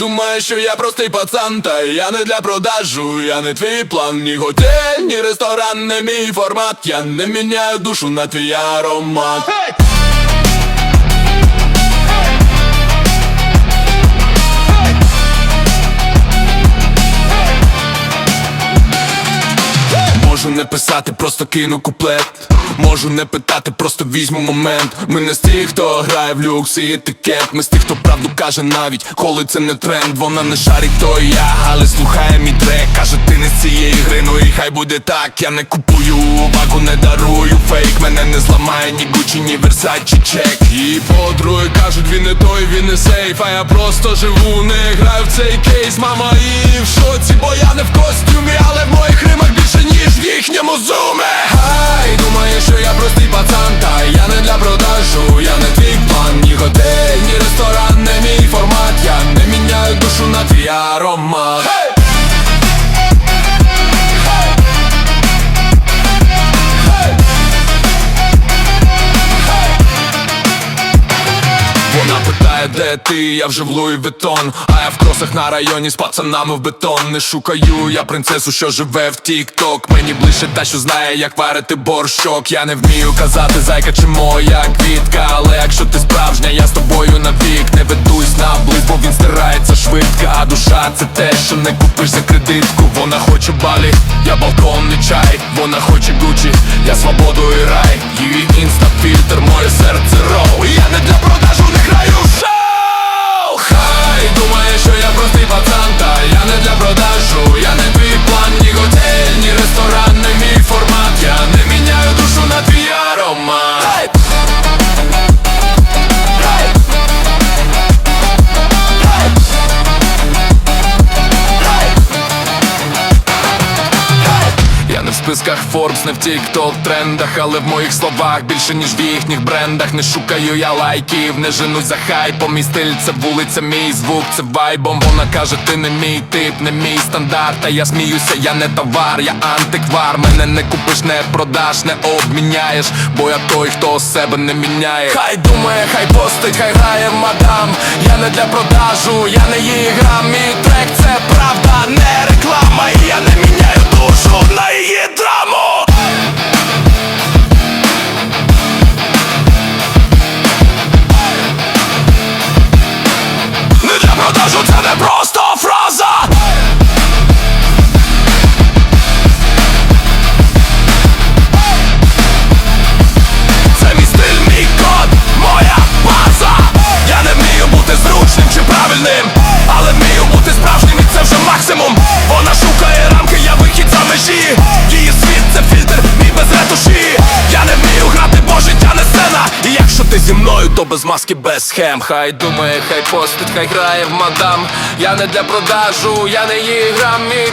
думаєш, що я простий пацан, та я не для продажу, я не твій план, ні готель, ні ресторан, не мій формат, я не міняю душу на твій аромат. Можу не писати, просто кину куплет Можу не питати, просто візьму момент. Ми не з тих, хто грає в люкс і етикет. Ми з тих, хто правду каже навіть, коли це не тренд. Вона не шарить, то я, але слухає мій трек. Каже, ти не з цієї гри, ну і хай буде так. Я не купую баку, не дарую. Фейк Мене не зламає ні Гуччі, ні Версачі чек. І подруги кажуть, він не той, він не сейф. А я просто живу, не граю в цей кейс. Мама і в шоці, бо я не в костюмі де ти, я вже в Луї Вітон. А я в кросах на районі з пацанами в бетон. Не шукаю я принцесу, що живе в тік-ток. Мені ближче та, що знає, як варити борщок. Я не вмію казати, зайка чи моя квітка. Але якщо ти справжня, я з тобою навік. Не ведусь на близь, бо він стирається швидко. А душа це те, що не купиш за кредитку. Вона хоче балі, я балконний чай. Вона хоче Гуччі, я свободу і рай. Її інстафільтр, моє серце роу списках Forbes, не в TikTok трендах, але в моїх словах більше ніж в їхніх брендах. Не шукаю я лайків, не женусь за хайпом. Мій стиль це вулиця, мій звук, це вайбом. Вона каже, ти не мій тип, не мій стандарт. А я сміюся, я не товар, я антиквар. Мене не купиш, не продаш, не обміняєш. Бо я той, хто себе не міняє. Хай думає, хай постить, хай грає мадам. Я не для продажу, я не її грам. Мій трек це правда, не реклама. Зі мною, то без маски, без схем. Хай думає, хай постить, хай грає в мадам. Я не для продажу, я не її грам Мій